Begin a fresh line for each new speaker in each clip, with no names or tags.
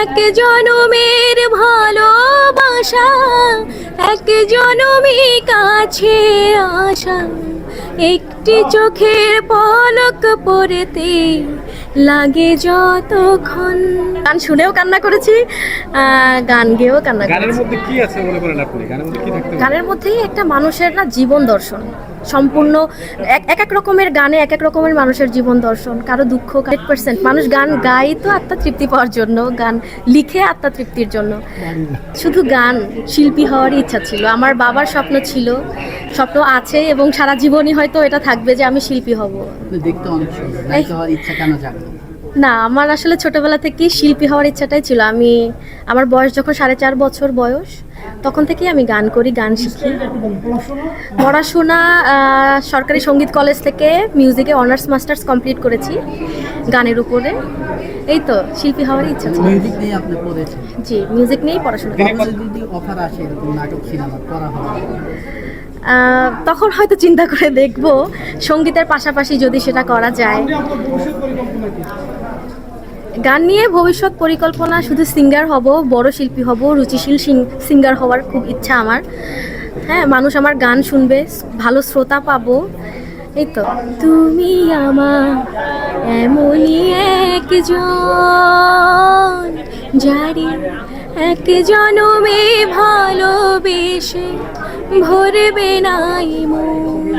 এক জনমের ভালোবাসা এক জনমে কাছে আসা। একটি চোখের পলক পড়তে লাগে যতক্ষণ। গান শুনেও কান্না করেছি গান গেয়েও কান্না
গানের
করেছি।
মধ্যে কি আছে মনে করেন আপনি? গানের মধ্যে কি থাকতে
গানের মধ্যেই একটা মানুষের না জীবন দর্শন। সম্পূর্ণ এক এক রকমের গানে এক এক রকমের মানুষের জীবন দর্শন কারও দুঃখ হান্ড্রেড পার্সেন্ট মানুষ গান গায় তো আত্মা তৃপ্তি পাওয়ার জন্য গান লিখে আত্মা তৃপ্তির জন্য। শুধু গান শিল্পী হওয়ার ইচ্ছা ছিল। আমার বাবার স্বপ্ন ছিল স্বপ্ন আছে এবং সারা জীবনই হয়তো এটা থাকবে যে আমি শিল্পী হব।
দেখতে অনেক সুন্দর। হওয়ার ইচ্ছা কেন জাগলো?
না আমার আসলে ছোটবেলা থেকেই শিল্পী হওয়ার ইচ্ছাটাই ছিল। আমি আমার বয়স যখন সাড়ে চার বছর বয়স তখন থেকেই আমি গান করি গান শিখি। পড়াশোনা সরকারি সংগীত কলেজ থেকে মিউজিকে অনার্স মাস্টার্স কমপ্লিট করেছি গানের উপরে। এই তো শিল্পী হওয়ার ইচ্ছা ছিল।
মিউজিক নিয়ে আপনি পড়েছেন
জি মিউজিক নিয়েই পড়াশোনা
যদি অফার আসে এরকম নাটক সিনেমা করা
আহ, তখন হয়তো চিন্তা করে দেখব। সঙ্গীতের পাশাপাশি যদি সেটা করা যায়। গান নিয়ে ভবিষ্যৎ পরিকল্পনা, শুধু সিঙ্গার হব, বড় শিল্পী হব, রুচিশীল সিঙ্গার হওয়ার খুব ইচ্ছা আমার। হ্যাঁ মানুষ আমার গান শুনবে, ভালো শ্রোতা পাবো। এই তো। তুমি আমার এমনই একজন যারি এক জনমে ভালোবেসে ভরবে নাই মন।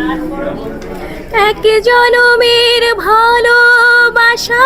এক জনমের ভালোবাসা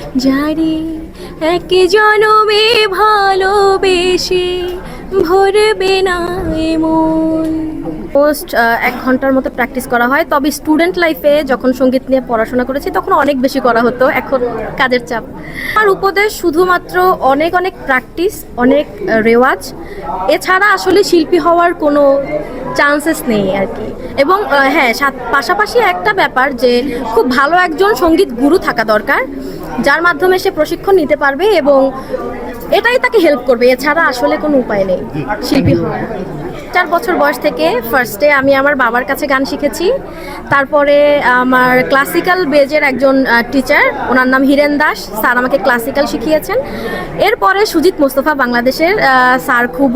যারে এক জনমে ভালোবেসে ভরবে না এমন। পোস্ট এক ঘণ্টার মতো প্র্যাকটিস করা হয়। তবে স্টুডেন্ট লাইফে যখন সংগীত নিয়ে পড়াশোনা করেছি, তখন অনেক বেশি করা হতো। এখন কাজের চাপ। আর উপদেশ শুধুমাত্র অনেক অনেক প্র্যাকটিস অনেক রেওয়াজ। এছাড়া আসলে শিল্পী হওয়ার কোনো চান্সেস নেই আর কি। এবং হ্যাঁ পাশাপাশি একটা ব্যাপার যে খুব ভালো একজন সংগীত গুরু থাকা দরকার, যার মাধ্যমে সে প্রশিক্ষণ নিতে পারবে এবং এটাই তাকে হেল্প করবে। এছাড়া আসলে কোনো উপায় নেই, শিল্পী হওয়ার। চার বছর বয়স থেকে ফার্স্টে আমি আমার বাবার কাছে গান শিখেছি। তারপরে আমার ক্লাসিক্যাল বেজের একজন টিচার ওনার নাম হীরেন দাস, স্যার আমাকে ক্লাসিক্যাল শিখিয়েছেন। এরপরে সুজিত মোস্তফা বাংলাদেশের স্যার খুব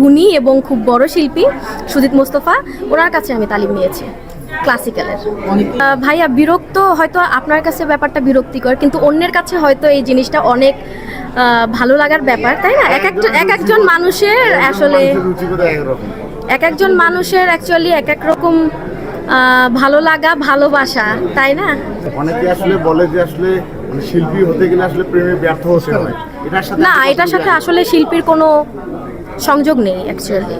গুণী এবং খুব বড় শিল্পী সুজিত মোস্তফা, ওনার কাছে আমি তালিম নিয়েছি। ক্লাসিক্যালের ভাইয়া বিরক্ত হয়তো আপনার কাছে ব্যাপারটা বিরক্তিকর কিন্তু অন্যের কাছে হয়তো এই জিনিসটা অনেক ভালো লাগার ব্যাপার তাই না? এক একজন এক একজন মানুষের আসলে এক একজন মানুষের অ্যাকচুয়ালি এক এক রকম ভালো লাগা ভালোবাসা তাই না?
অনেকে আসলে বলে যে আসলে মানে শিল্পী হতে গেলে আসলে প্রেমে ব্যর্থ হতে হয়। এটার সাথে
না এটার সাথে আসলে শিল্পীর কোনো সংযোগ নেই অ্যাকচুয়ালি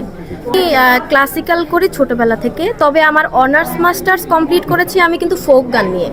ক্লাসিক্যাল করি ছোটবেলা থেকে। তবে আমার অনার্স মাস্টার্স কমপ্লিট করেছি আমি কিন্তু ফোক গান নিয়ে।